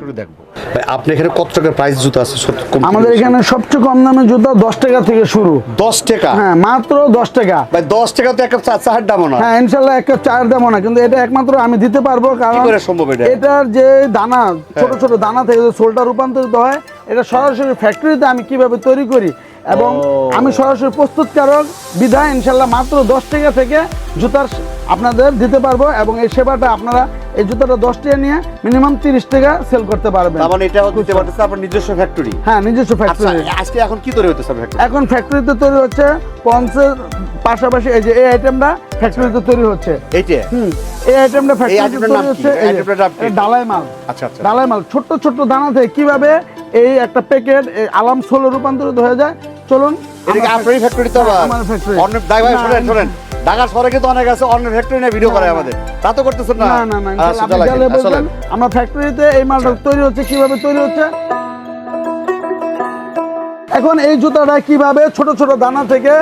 একটু দেখব। আপনি এখানে কত টাকার প্রাইস জুতো আছে? আমাদের এখানে সবচেয়ে কম দামে জুতা দশ টাকা থেকে শুরু। দশ টাকা? হ্যাঁ মাত্র দশ টাকা। ভাই দশ টাকা তো একটা চা চাহার দামও না। হ্যাঁ ইনশাল্লাহ চার দেবো না কিন্তু এটা একমাত্র আমি দিতে পারব কারণ সম্ভব এটা? এটার যে দানা ছোট ছোট দানা থেকে যে সোলটা রূপান্তরিত হয় এটা সরাসরি ফ্যাক্টরিতে আমি কীভাবে তৈরি করি? এবং আমি সরাসরি প্রস্তুতকারক বিধায় ইনশাল্লাহ মাত্র দশ টাকা থেকে জুতার আপনাদের দিতে পারব এবং এই সেবাটা আপনারা এই জুতাটা দশ টাকা নিয়ে মিনিমাম তিরিশ টাকা সেল করতে পারবেন। তার মানে পারতেছে আপনার নিজস্ব ফ্যাক্টরি হ্যাঁ নিজস্ব আচ্ছা ফ্যাক্টরি আজকে এখন কি তৈরি ফ্যাক্টরি এখন ফ্যাক্টরিতে তৈরি হচ্ছে পঞ্চের পাশাপাশি এই যে এই আইটেমটা ফ্যাক্টরিতে তৈরি হচ্ছে। এইটা? হুম এই আইটেমটা ফ্যাক্টরিতে তৈরি হচ্ছে ডালাই মাল। আচ্ছা আচ্ছা। ডালাই মাল ছোট্ট ছোট্ট দানা থেকে কীভাবে এই একটা প্যাকেট আলাম ষোলো রূপান্তরিত হয়ে যায়? চলুন এটা কি আমার আপনারই ফ্যাক্টরি তো হ্যাঁ, আমার factory। অন্য শোনেন শোনেন। ঢাকার শহরে কিন্তু অনেক আছে অন্য ফ্যাক্টরি নিয়ে ভিডিও করে আমাদের। তা তো করতেছেন না? না না আচ্ছা, আমরা ফ্যাক্টরিতে এই মালটা তৈরি হচ্ছে কীভাবে তৈরি হচ্ছে? এখন এই জুতাটা কীভাবে ছোট ছোট দানা থেকে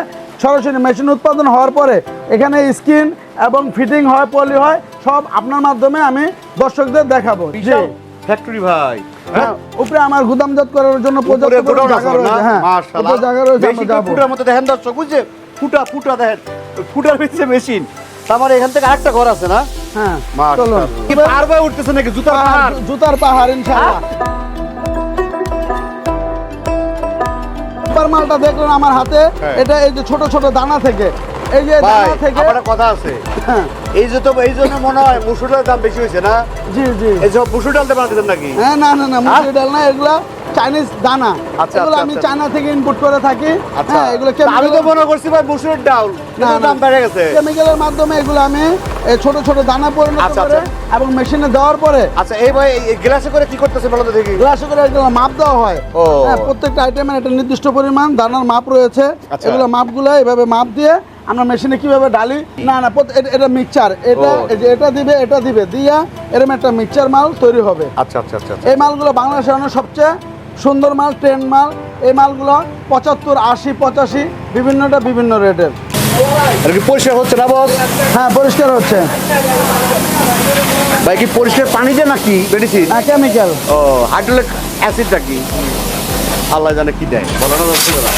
সরাসরি মেশিন উৎপাদন হওয়ার পরে এখানে স্কিন এবং ফিটিং হয় পলি হয় সব আপনার মাধ্যমে আমি দর্শকদের দেখাবো। জি। ফ্যাক্টরি ভাই। হ্যাঁ, উপরে আমার গুদামজাত করার জন্য পর্যাপ্ত আছে জায়গা রয়েছে হ্যাঁ জায়গা রয়েছে আমরা যাব। ফুটার মতো দেখেন দর্শক বুঝছে ফুটা ফুটা দেখেন। ফুটার ভিতরে মেশিন। তার মানে এখান থেকে আরেকটা ঘর আছে না? হ্যাঁ চলুন। কি পারবে উঠতেছে নাকি? জুতার পাহাড়। জুতার পাহাড় ইনশাআল্লাহ। সুপার মালটা দেখলেন আমার হাতে। হ্যাঁ। এটা এই যে ছোট ছোট দানা থেকে। এই যে দানা থেকে আমার কথা আছে। হ্যাঁ। এই যে তো এই জন্য মনে হয় মুসুর ডালের দাম বেশি হয়েছে না? জি জি। এই সব মুসুর ডালতে বানাতেছেন নাকি? হ্যাঁ না না না মুসুরি ডাল না এগুলা চাইনিজ দানা। আচ্ছা, এগুলো আচ্ছা, আমি আচ্ছা। চায়না থেকে ইনপুট করে থাকি। আচ্ছা। হ্যাঁ এগুলো আমি তো মনে করছি ভাই মুসুরের। দাম বেড়ে গেছে। কেমিক্যালের মাধ্যমে এগুলো আমি ছোট ছোট দানা পরিণত আচ্ছা, করে আচ্ছা। এবং মেশিনে দেওয়ার পরে আচ্ছা এই ভাই গ্লাসে করে কি করতেছে বলো তো দেখি। গ্লাসে করে এগুলো মাপ দেওয়া হয়। হ্যাঁ প্রত্যেকটা আইটেমের একটা নির্দিষ্ট পরিমাণ দানার মাপ রয়েছে। আচ্ছা। এগুলো মাপগুলো এভাবে মাপ দিয়ে আমরা মেশিনে কীভাবে ডালি? না না এটা- মিক্সচার এটা যে এটা দিবে এটা দিবে। দিয়া এরকম একটা মিক্সচার মাল তৈরি হবে। আচ্ছা আচ্ছা আচ্ছা আচ্ছা। এই মালগুলো বাংলাদেশের সবচেয়ে সুন্দর মাল ট্রেন মাল এই মালগুলো পঁচাত্তর আশি পঁচাশি বিভিন্নটা বিভিন্ন রেটের। কি পরিষ্কার হচ্ছে না বস হ্যাঁ পরিষ্কার হচ্ছে। ভাই কি পরিষ্কার পানি দিয়ে নাকি মেডিসিন হ্যাঁ কেমিক্যাল ও হাইড্রোলিক অ্যাসিডটা কি আল্লাহ জানে কি দেয়। বলো না দর্শকেরা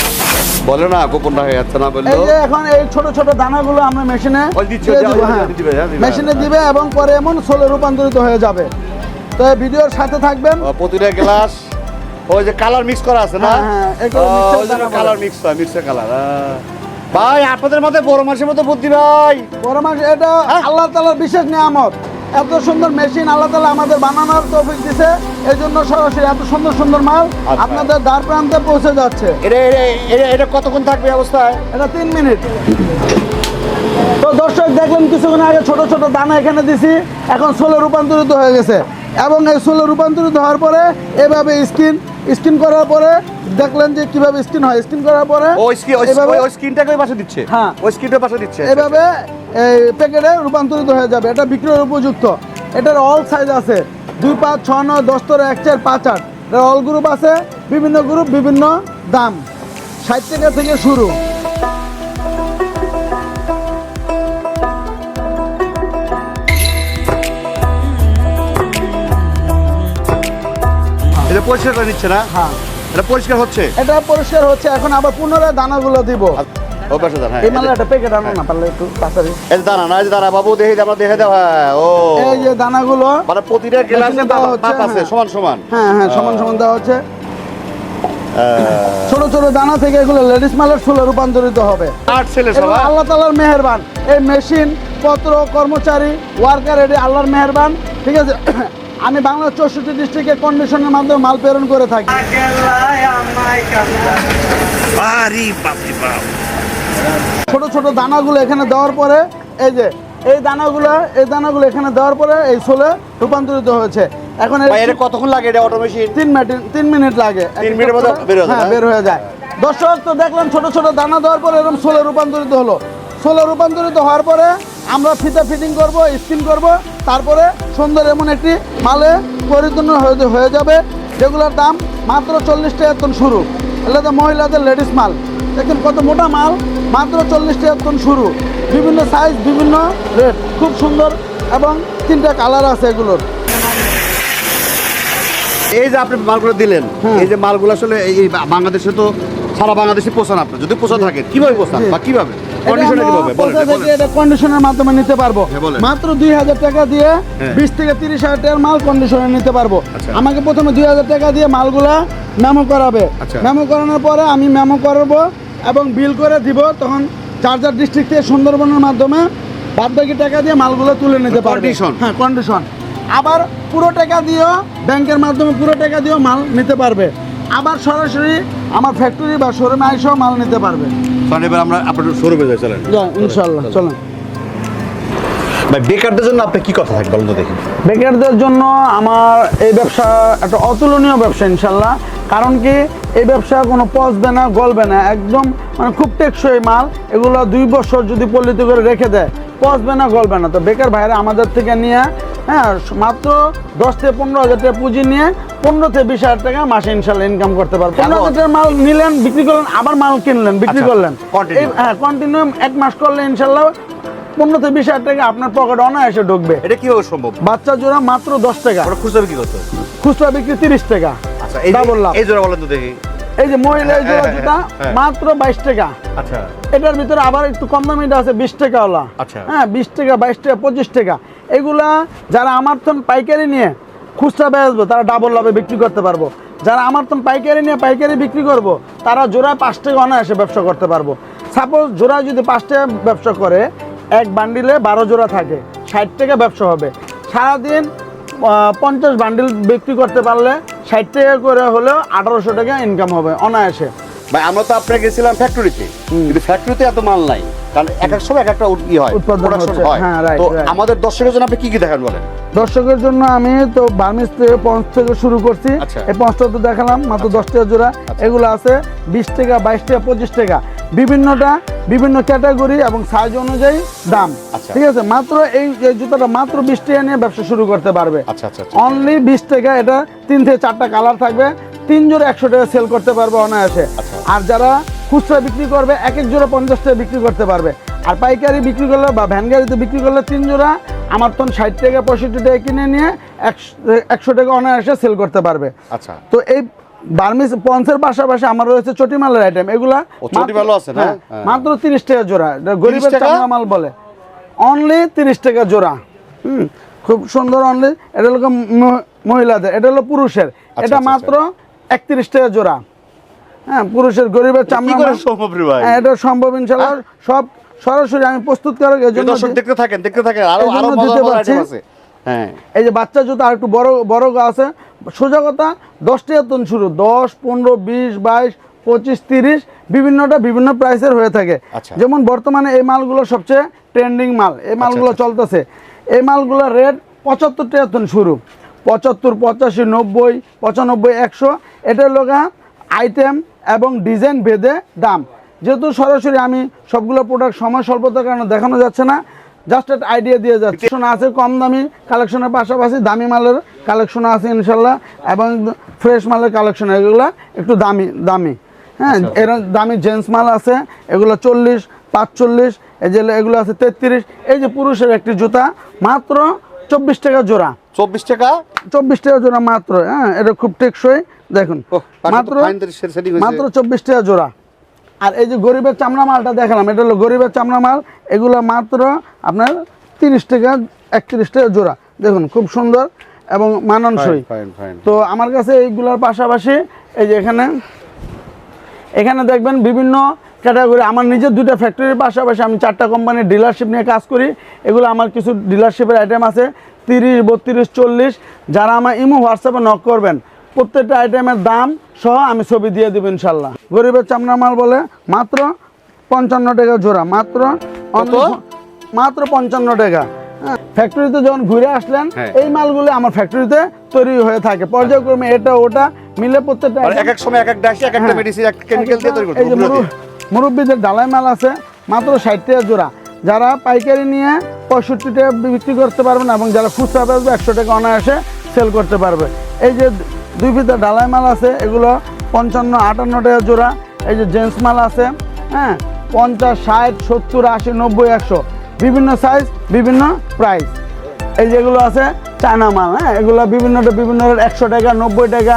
বলে না গোপনটা হয়ে যাচ্ছে না বলল এই যে এখন এই ছোট ছোট দানাগুলো আমরা মেশিনে মেশিনে হ্যাঁ। দিবে এবং পরে এমন সোলে রূপান্তরিত হয়ে যাবে। তো ভিডিওর সাথে থাকবেন। প্রতিটা গ্লাস। ওই যে কালার মিক্স করা আছে না? হ্যাঁ, হ্যাঁ, কালার মিক্স হয় মিক্সের কালার ভাই আপনাদের মধ্যে বড় মাসের মতো বুদ্ধি ভাই। বড় মাস এটা হ্যাঁ। আল্লাহ তালার বিশেষ নিয়ামত। এত সুন্দর মেশিন আল্লাহ তালা আমাদের বানানোর তৌফিক দিছে এই জন্য সরাসরি এত সুন্দর সুন্দর মাল আচ্ছা। আপনাদের দ্বার প্রান্তে পৌঁছে যাচ্ছে। এটা এটা- কতক্ষণ থাকবে অবস্থায়? এটা তিন মিনিট। তো দর্শক দেখলেন কিছুক্ষণ আগে ছোট ছোট দানা এখানে দিছি এখন সোলে রূপান্তরিত হয়ে গেছে। এবং এই সোলে রূপান্তরিত হওয়ার পরে এভাবে স্কিন স্কিন করার পরে দেখলেন যে কীভাবে স্কিন হয়। স্কিন করার পরে ওই স্কিনটাকে পাশে দিচ্ছে। হ্যাঁ। ওই স্কিনটা পাশে দিচ্ছে। এভাবে এই প্যাকেটে রূপান্তরিত হয়ে যাবে। এটা বিক্রয়ের উপযুক্ত। এটার অল সাইজ আছে। দুই পাঁচ ছ নয় দশ তোর এক চার পাঁচ আট। এটার অল গ্রুপ আছে। বিভিন্ন গ্রুপ বিভিন্ন দাম। ষাট টাকা থেকে শুরু। এটা পরিষ্কার নিচ্ছে না? হ্যাঁ। এটা পরিষ্কার হচ্ছে? এটা পরিষ্কার হচ্ছে এখন আবার পুনরায় দানাগুলো দিব। ও পাশে দাঁড়া হ্যাঁ এই মালে প্যাকেট আনো না পারলে একটু তাড়াতাড়ি। এই যে না এই যে বাবু দেখে আমরা দেখে দেওয়া ও। এই যে দানাগুলো মানে প্রতিটা গ্লাসে মেশিনে দেওয়া হচ্ছে, মাপ আছে হ্যাঁ। সমান সমান। হ্যাঁ হ্যাঁ সমান সমান দেওয়া হচ্ছে। ছোট ছোট দানা থেকে এগুলো লেডিস মালের ফুলে রূপান্তরিত হবে। আট ছেলে সবাই আল্লাহ তালার মেহেরবান। এই মেশিন পত্র কর্মচারী ওয়ার্কার এটি আল্লাহর মেহেরবান ঠিক আছে? আমি বাংলার চৌষট্টি ডিস্ট্রিক্টে কন্ডিশনের মাধ্যমে মাল প্রেরণ করে থাকি। ছোট ছোট দানাগুলো এখানে দেওয়ার পরে এই যে এই দানাগুলো এই দানাগুলো এখানে দেওয়ার পরে এই সোলে রূপান্তরিত হয়েছে। এখন এর কতক্ষণ লাগে এটা অটো মেশিন তিন মিনিট তিন মিনিট লাগে। তিন মিনিটের মধ্যে বের হয়ে যায়, হ্যাঁ বের হয়ে যায়। দর্শক তো দেখলাম ছোট ছোট দানা দেওয়ার পরে এরকম সোলে রূপান্তরিত হলো। সোলে রূপান্তরিত হওয়ার পরে আমরা ফিতে ফিটিং করব স্কিন করব। তারপরে সুন্দর এমন একটি মালে পরিপূর্ণ হয়ে হয়ে যাবে। যেগুলোর দাম মাত্র চল্লিশ টাকা টন শুরু। এগুলো তো মহিলাদের লেডিস মাল। দেখুন কত মোটা মাল মাত্র চল্লিশ টাকা টন শুরু। বিভিন্ন সাইজ বিভিন্ন রেট খুব সুন্দর এবং তিনটা কালার আছে এগুলোর। এই যে আপনি মালগুলো দিলেন এই যে মালগুলো আসলে এই বাংলাদেশে তো সারা বাংলাদেশে পোষান আপনি যদি পোষা থাকে কীভাবে পোষান বা কীভাবে? কন্ডিশনের মাধ্যমে নিতে পারব। হ্যাঁ, মাত্র দুই হাজার টাকা দিয়ে হ্যাঁ। বিশ থেকে তিরিশ হাজার টাকার মাল কন্ডিশনে নিতে পারব। আচ্ছা। আমাকে প্রথমে দুই হাজার টাকা দিয়ে মালগুলা মেমো করাবে। আচ্ছা। মেমো করানোর পরে আমি মেমো করব এবং বিল করে দিব তখন চার্জার ডিস্ট্রিক্ট থেকে সুন্দরবনের মাধ্যমে বাদ বাকি টাকা দিয়ে মালগুলো তুলে নিতে পারবে? হ্যাঁ কন্ডিশন আবার পুরো টাকা দিয়েও ব্যাংকের মাধ্যমে পুরো টাকা দিয়েও মাল নিতে পারবে। আবার সরাসরি আমার ফ্যাক্টরি বা শোরুমে আইসেও মাল নিতে পারবে। কারণ এবার আমরা আপনার শোরুমে যাই চলেন। ইনশাল্লাহ চলেন। ভাই বেকারদের জন্য আপনি কি কথা থাকে বলেন তো দেখি। বেকারদের জন্য আমার এই ব্যবসা একটা অতুলনীয় ব্যবসা ইনশাল্লাহ কারণ কি এই ব্যবসা কোনো পচবে না গলবে না। একদম মানে খুব টেকসই মাল। এগুলো দুই বছর যদি পল্লিত করে রেখে দেয় পচবে না গলবে না। তো বেকার ভাইরা আমাদের থেকে নিয়ে হ্যাঁ মাত্র দশ থেকে পনেরো হাজার টাকা পুঁজি নিয়ে পনেরো থেকে বিশ হাজার টাকা মাসে ইনশাল্লাহ ইনকাম করতে পারবে। পনেরো হাজার টাকার মাল নিলেন বিক্রি করলেন আবার মাল কিনলেন বিক্রি আচ্ছা, করলেন। হ্যাঁ কন্টিনিউ এক মাস করলে ইনশাল্লাহ পনেরো থেকে বিশ হাজার টাকা আপনার পকেটে অনায়াসে ঢুকবে। এটা কীভাবে সম্ভব? বাচ্চা জোড়া মাত্র দশ টাকা। খুচরা বিক্রি করতে? খুচরা বিক্রি তিরিশ টাকা। আচ্ছা এই জোড়া বলেন তো দেখি। এই যে মহিলা এই জোড়া হ্যাঁ, জুতা হ্যাঁ। মাত্র বাইশ টাকা। আচ্ছা। এটার ভিতরে আবার একটু কম দামিটা আছে বিশ টাকা ওলা আচ্ছা। হ্যাঁ বিশ টাকা বাইশ টাকা পঁচিশ টাকা। এগুলা যারা আমার তন পাইকারি নিয়ে খুচরা বেচবো, তারা ডাবল লাভে বিক্রি করতে পারব। যারা আমার তন পাইকারি নিয়ে পাইকারি বিক্রি করব, তারা জোড়ায় পাঁচ টাকা অনায়াসে ব্যবসা করতে পারব। সাপোজ জোড়া যদি পাঁচ টাকা ব্যবসা করে, এক বান্ডিলে বারো জোড়া থাকে, ষাট টাকা ব্যবসা হবে। সারাদিন পঞ্চাশ বান্ডিল বিক্রি করতে পারলে ষাট টাকা করে হলেও আঠারোশো টাকা ইনকাম হবে অনায়াসে। ভাই আমরা তো আপনার গেছিলাম ফ্যাক্টরিতে কিন্তু ফ্যাক্টরিতে এত মাল নাই। কারণ এক এক সময় এক একটা ই হয় হচ্ছে, হয়। হ্যাঁ, তো আমাদের দর্শকের জন্য আপনি কি কি দেখান বলেন? দর্শকের জন্য আমি তো বার্মিস থেকে পঞ্চ থেকে শুরু করছি। আচ্ছা। এই পঞ্চটা তো দেখালাম মাত্র দশ টাকা জোড়া। এগুলো আছে বিশ টাকা বাইশ টাকা পঁচিশ টাকা। বিভিন্নটা বিভিন্ন ক্যাটাগরি এবং সাইজ অনুযায়ী দাম। আচ্ছা। ঠিক আছে? মাত্র এই জুতাটা মাত্র বিশ টাকা নিয়ে ব্যবসা শুরু করতে পারবে। আচ্ছা আচ্ছা আচ্ছা। অনলি বিশ টাকা এটা তিন থেকে চারটা কালার থাকবে। তিন জোড়া একশো টাকা সেল করতে পারবে অনায়াসে। আচ্ছা। আর যারা খুচরা বিক্রি করবে এক এক জোড়া পঞ্চাশ টাকা বিক্রি করতে পারবে। আর পাইকারি বিক্রি করলে বা ভ্যান গাড়িতে বিক্রি করলে তিন জোড়া আমার তখন ষাট টাকা পঁয়ষট্টি টাকা কিনে নিয়ে একশো টাকা অনায়াসে সেল করতে পারবে। আচ্ছা। তো এই বার্মিস পঞ্চের পাশাপাশি আমার রয়েছে চটিমালের আইটেম এগুলা চটিমালও আছে না? হ্যাঁ, হ্যাঁ। মাত্র তিরিশ টাকা জোড়া। গরিবের? চামড়া মাল বলে। অনলি তিরিশ টাকা জোড়া। হুম খুব সুন্দর অনলি এটা হলো মহিলাদের। এটা হলো পুরুষের। এটা আচ্ছা, মাত্র একত্রিশ টাকা জোড়া। হ্যাঁ পুরুষের গরিবের চামড়া সম্ভব রে ভাই? হ্যাঁ এটা সম্ভব সব সরাসরি আমি প্রস্তুত করে দর্শক দেখতে থাকেন দেখতে থাকেন। আরও আরও দিতে পারছি। হ্যাঁ। এই যে বাচ্চা জুতো আর একটু বড় বড় গা আছে। সোজা কথা দশ টাকা তন শুরু। দশ পনেরো বিশ বাইশ পঁচিশ তিরিশ বিভিন্নটা বিভিন্ন প্রাইসের হয়ে থাকে। আচ্ছা। যেমন বর্তমানে এই মালগুলো সবচেয়ে ট্রেন্ডিং মাল। এই মালগুলো আচ্ছা। চলতেছে। এই মালগুলোর রেট পঁচাত্তর টাকা তন শুরু। পঁচাত্তর পঁচাশি নব্বই পঁচানব্বই একশো। এটা লগা আইটেম এবং ডিজাইন ভেদে দাম। যেহেতু সরাসরি আমি সবগুলো প্রোডাক্ট সময় স্বল্পতার কারণে দেখানো যাচ্ছে না জাস্ট একটা আইডিয়া দিয়ে যাচ্ছে। আছে কম দামি কালেকশনের পাশাপাশি দামি মালের কালেকশন আছে ইনশাল্লাহ এবং ফ্রেশ মালের কালেকশন এগুলো একটু দামি দামি। হ্যাঁ এর দামি জেন্টস মাল আছে এগুলো চল্লিশ পাঁচচল্লিশ এই যে এগুলো আছে তেত্রিশ। এই যে পুরুষের একটি জুতা মাত্র চব্বিশ টাকা জোড়া। চব্বিশ টাকা? চব্বিশ টাকা জোড়া মাত্র হ্যাঁ এটা খুব টেকসই। দেখুন মাত্র। মাত্র চব্বিশ টাকা জোড়া। আর এই যে গরিবের চামড়া মালটা দেখালাম এটা হলো গরিবের চামড়া মাল। এগুলো মাত্র আপনার তিরিশ টাকা একত্রিশ টাকা জোড়া। দেখুন খুব সুন্দর এবং মানানসই। তো আমার কাছে এইগুলোর পাশাপাশি এই যে এখানে এখানে দেখবেন বিভিন্ন ক্যাটাগরি আমার নিজের দুটো ফ্যাক্টরির পাশাপাশি আমি চারটা কোম্পানির ডিলারশিপ নিয়ে কাজ করি। এগুলো আমার কিছু ডিলারশিপের আইটেম আছে তিরিশ বত্রিশ চল্লিশ। যারা আমার ইমো হোয়াটসঅ্যাপে নক করবেন প্রত্যেকটা আইটেমের দাম সহ আমি ছবি দিয়ে দেবো ইনশাল্লাহ গরিবের চামড়া মাল বলে মাত্র পঞ্চান্ন টাকা জোড়া মাত্র মাত্র পঞ্চান্ন টাকা। হ্যাঁ, ফ্যাক্টরিতে যখন ঘুরে আসলেন হ্যাঁ। এই মালগুলো আমার ফ্যাক্টরিতে তৈরি হয়ে থাকে। পর্যায়ক্রমে এটা ওটা মিলে প্রত্যেকটা মানে এক এক সময় এক এক ডাসি এক একটা হ্যাঁ। মেডিসিন এক কেমিক্যাল দিয়ে তৈরি করতে মুরব্বিদের ডালাই মাল আছে, মাত্র ষাট টাকা জোড়া। যারা পাইকারি নিয়ে পঁয়ষট্টি টাকা বিক্রি করতে পারবেন এবং যারা খুচরা বেচবে একশো টাকা অনায়াসে সেল করতে পারবে। এই যে দুই ফিতে ডালাই মাল আছে, এগুলো পঞ্চান্ন, আটান্ন টাকা জোড়া। এই যে জেন্টস মাল আছে হ্যাঁ পঞ্চাশ, ষাট, সত্তর, আশি, নব্বই, একশো। বিভিন্ন সাইজ বিভিন্ন প্রাইস এই যেগুলো আছে চায়না মাল হ্যাঁ এগুলো বিভিন্নটা, বিভিন্ন একশো টাকা, নব্বই টাকা,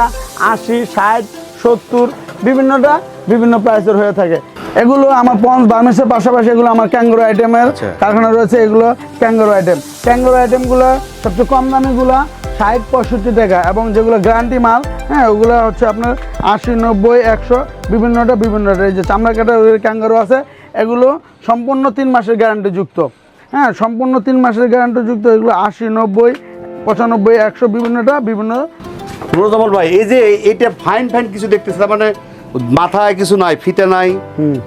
আশি, ষাট, সত্তর, বিভিন্নটা, বিভিন্ন প্রাইসের হয়ে থাকে। এগুলো আমার পঞ্চ বার্মেসের পাশাপাশি এগুলো আমার ক্যাঙ্গোরো আইটেমের আচ্ছা। কারখানা রয়েছে এগুলো ক্যাঙ্গোরো আইটেম ক্যাঙ্গোরো আইটেমগুলো সবচেয়ে কম দামিগুলো ষাট পঁয়ষট্টি টাকা এবং যেগুলো গ্যারান্টি মাল হ্যাঁ ওগুলো হচ্ছে আপনার আশি নব্বই একশো বিভিন্নটা বিভিন্নটা এই যে চামড়া কাটা ক্যাঙ্গারো আছে এগুলো সম্পূর্ণ তিন মাসের গ্যারান্টি যুক্ত। হ্যাঁ সম্পূর্ণ তিন মাসের গ্যারান্টি যুক্ত এগুলো আশি নব্বই পঁচানব্বই একশো বিভিন্নটা বিভিন্ন ভাই এই যে এটা ফাইন ফাইন কিছু দেখতেছে মানে মাথায় কিছু নাই ফিতে নাই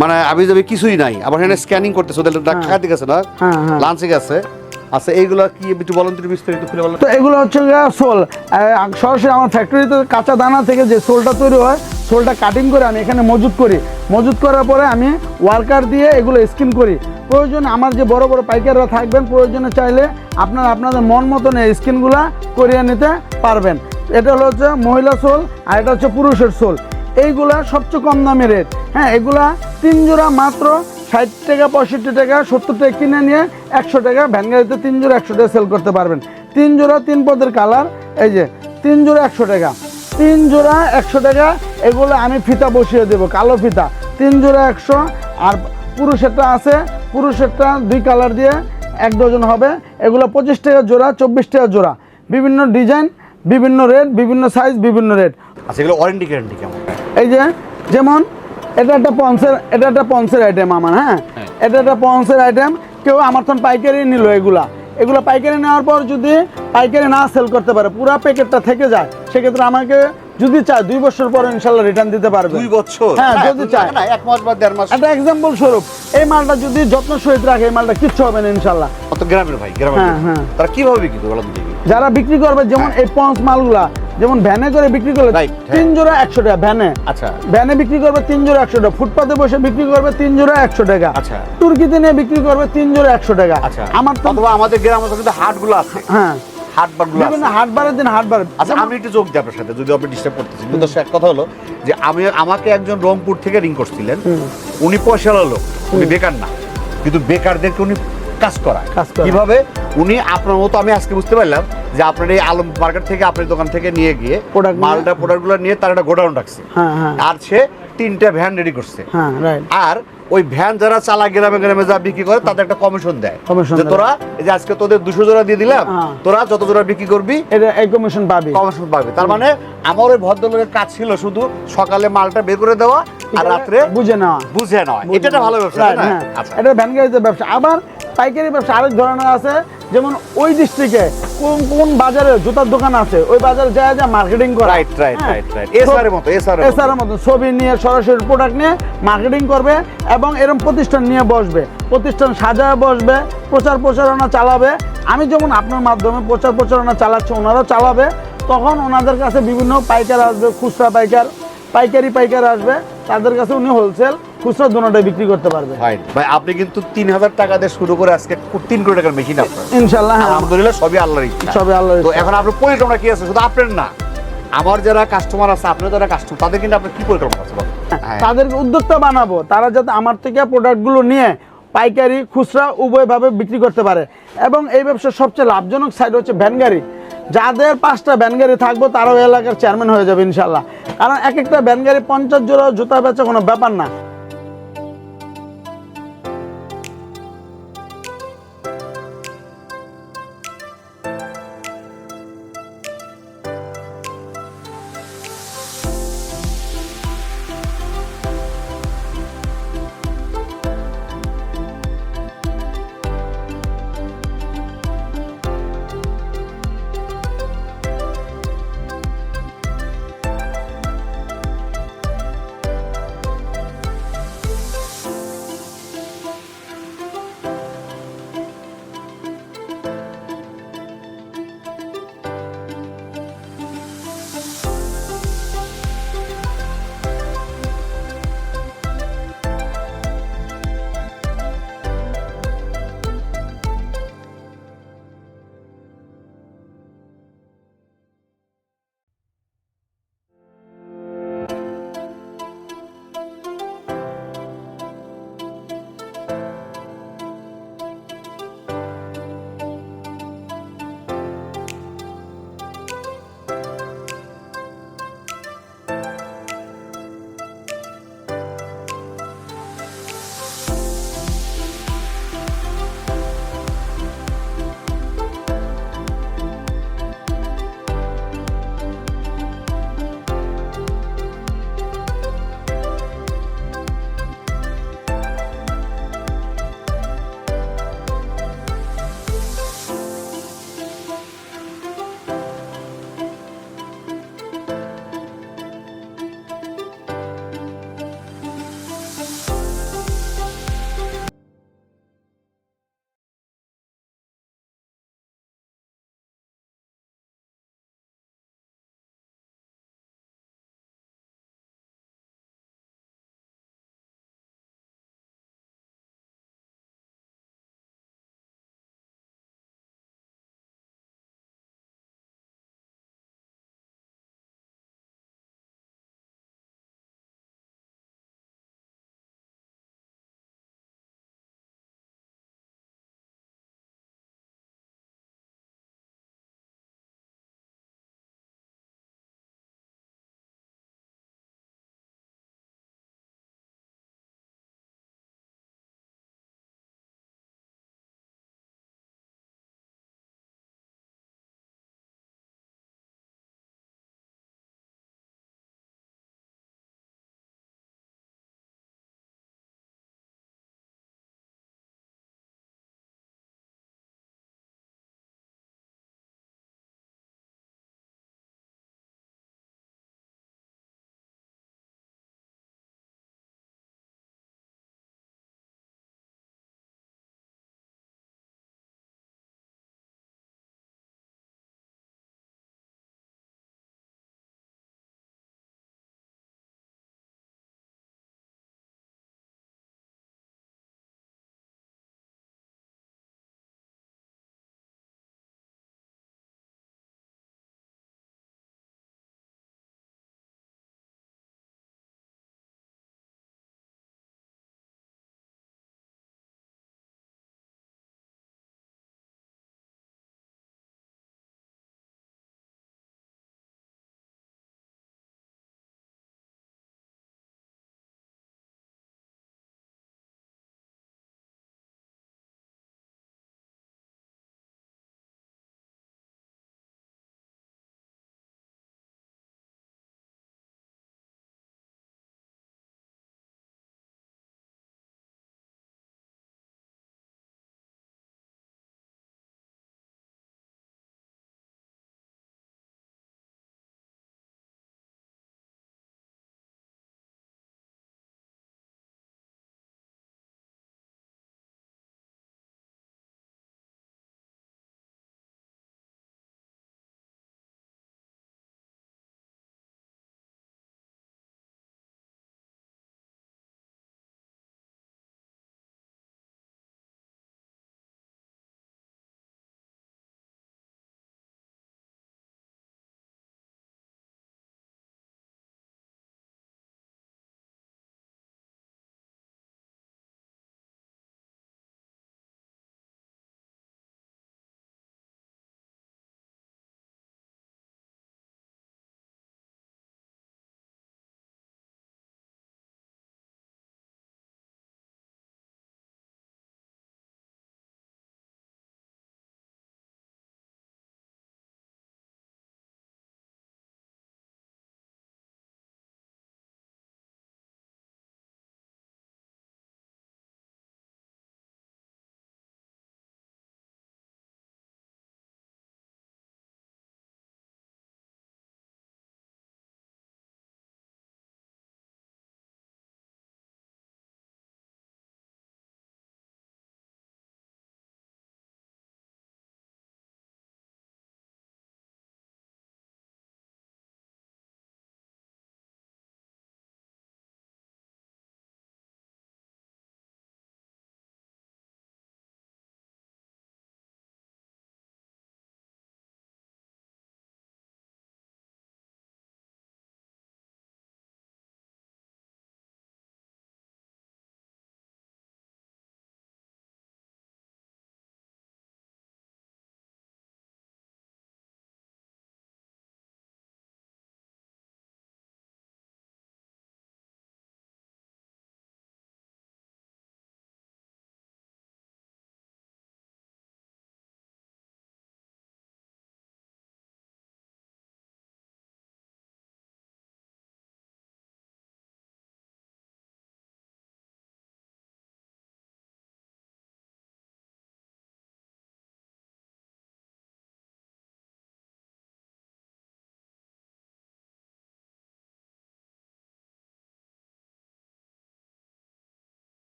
মানে আবি যাবি কিছুই নাই। আবার এখানে স্ক্যানিং করতেছে ওদের ঢাকা দিকে আছে না? হ্যাঁ, হ্যাঁ। লাঞ্চে গেছে। আচ্ছা এইগুলা কি একটু বলেন তো একটু বিস্তারিত খুলে বলেন। তো এগুলো হচ্ছে সোল সরাসরি আমার ফ্যাক্টরিতে কাঁচা দানা থেকে যে সোলটা তৈরি হয় সোলটা কাটিং করে আমি এখানে মজুত করি। মজুত করার পরে আমি ওয়ার্কার দিয়ে এগুলো স্কিন করি। প্রয়োজন আমার যে বড় বড় পাইকাররা থাকবেন প্রয়োজনে চাইলে আপনারা আপনাদের মন মতন এই স্কিনগুলা করিয়ে নিতে পারবেন। এটা হলো হচ্ছে মহিলা সোল আর এটা হচ্ছে পুরুষের সোল এইগুলা সবচেয়ে কম দামি রেট হ্যাঁ এগুলা তিন জোড়া মাত্র ষাট টাকা, পঁয়ষট্টি টাকা, সত্তর টাকা কিনে নিয়ে একশো টাকা ভ্যান গাড়িতে তিন জোড়া একশো টাকা সেল করতে পারবেন। তিন জোড়া তিন পদের কালার এই যে, তিন জোড়া একশো টাকা। তিন জোড়া একশো টাকা, এগুলো আমি ফিতা বসিয়ে দেবো, কালো ফিতা। তিন জোড়া একশো, আর পুরুষেরটা আছে, পুরুষেরটা দুই কালার দিয়ে এক ডজন হবে। এগুলো পঁচিশ টাকা জোড়া, চব্বিশ টাকা জোড়া। বিভিন্ন ডিজাইন বিভিন্ন রেট বিভিন্ন সাইজ বিভিন্ন রেট আচ্ছা এগুলো ওয়ারেন্টি গ্যারান্টি কেমন? এই যে যেমন এটা একটা পন্সের এটা একটা পন্সের আইটেম আমার হ্যাঁ? এটা একটা পন্সের আইটেম কেউ আমার তখন পাইকারি নিল এগুলা। এগুলো পাইকারি নেওয়ার পর যদি পাইকারি না সেল করতে পারে পুরো প্যাকেটটা থেকে যায় সেক্ষেত্রে আমাকে যদি চায় দুই বছর পর ইনশাল্লাহ রিটার্ন দিতে পারবে। দুই বছর? হ্যাঁ যদি চায়। না এক মাস বা দেড় মাস। একটা এক্সাম্পল স্বরূপ এই মালটা যদি যত্ন সহিত রাখে এই মালটা কিচ্ছু হবে না ইনশাল্লাহ। কত গ্রামের ভাই গ্রামের হ্যাঁ, হ্যাঁ। তারা কীভাবে বিক্রি করে বলেন তো দেখি। যারা বিক্রি করবে যেমন এই পঞ্চ মালগুলা যেমন ভ্যানে করে বিক্রি করলে হ্যাঁ। তিন জোড়া একশো টাকা ভ্যানে আচ্ছা। ভ্যানে বিক্রি করবে তিন জোড়া একশো টাকা ফুটপাতে বসে বিক্রি করবে তিন জোড়া একশো টাকা। আচ্ছা। তুর্কিতে নিয়ে বিক্রি করবে তিন জোড়া একশো টাকা। আচ্ছা। আমার তো আমাদের গ্রামে তো কিন্তু হাটগুলো আছে। হ্যাঁ। দিন আচ্ছা আমি একটু যোগ দিই আপনার সাথে যদি আপনি ডিস্টার্ব করতেছেন। কিন্তু এক কথা হলো যে আমি আমাকে একজন রংপুর থেকে রিং করছিলেন। উনি পয়সাওয়ালা লোক উনি বেকার না। কিন্তু বেকারদেরকে উনি কাজ করায়। কাজ করায়। কীভাবে? উনি আপনার মতো আমি আজকে বুঝতে পারলাম যে আপনার এই আলম মার্কেট থেকে আপনার দোকান থেকে নিয়ে গিয়ে মালটা প্রোডাক্টগুলো নিয়ে তার একটা গোডাউন রাখছে। হ্যাঁ হ্যাঁ। আর সে তিনটা ভ্যান রেডি করছে। হ্যাঁ আর ওই ভ্যান যারা চালা গ্রামে গ্রামে যা বিক্রি করে তাদের একটা কমিশন দেয়। যে তোরা এই যে আজকে তোদের দুশো জোড়া দিয়ে দিলাম। তোরা যত জোড়া বিক্রি করবি এটা এই কমিশন পাবি। কমিশন পাবে। তার মানে আমার ওই ভদ্রলোকের কাজ ছিল শুধু সকালে মালটা বের করে দেওয়া আর রাত্রে বুঝে নেওয়া। বুঝে নেওয়া। এটা একটা ভালো ব্যবসা। আচ্ছা। এটা ভ্যান গাড়িতে ব্যবসা। আবার পাইকারি ব্যবসা আরেক ধরনের আছে যেমন ওই ডিস্ট্রিক্টে কোন কোন বাজারে জুতার দোকান আছে ওই বাজারে যায় যা মার্কেটিং করে। Right right right right SR এর মতো এসআর এসআর মতো। ছবি নিয়ে সরাসরি প্রোডাক্ট নিয়ে মার্কেটিং করবে এবং এরকম প্রতিষ্ঠান নিয়ে বসবে। প্রতিষ্ঠান সাজায় বসবে প্রচার প্রচারণা চালাবে। আমি যেমন আপনার মাধ্যমে প্রচার প্রচারণা চালাচ্ছি ওনারাও চালাবে। তখন ওনাদের কাছে বিভিন্ন পাইকার আসবে খুচরা পাইকার পাইকারি পাইকার আসবে। তাদের কাছে উনি হোলসেল খুচরা বিক্রি করতে পারবে। ভাই আপনি কিন্তু তিন হাজার টাকা দিয়ে শুরু করে আজকে তিন কোটি টাকার মেশিন আপনার। ইনশাল্লাহ হ্যাঁ। আলহামদুলিল্লাহ সবই আল্লাহর সবই আল্লাহর তো এখন আপনার পরিক্রমা কি আছে? শুধু আপনার না? আমার যারা কাস্টমার আছে আপনার যারা কাস্টমার তাদের কিন্তু আপনার কি পরিক্রমা আছে হ্যাঁ। তাদেরকে উদ্যোক্তা বানাবো। তারা যাতে আমার থেকে প্রোডাক্টগুলো নিয়ে পাইকারি খুচরা উভয়ভাবে বিক্রি করতে পারে। এবং এই ব্যবসার সবচেয়ে লাভজনক সাইড হচ্ছে ভ্যান গাড়ি। যাদের পাঁচটা ভ্যান গাড়ি থাকব তারাও এলাকার চেয়ারম্যান হয়ে যাবে ইনশাল্লাহ কারণ এক একটা ভ্যান গাড়ি পঞ্চাশ জোড়া জুতা বেচা কোনো ব্যাপার না।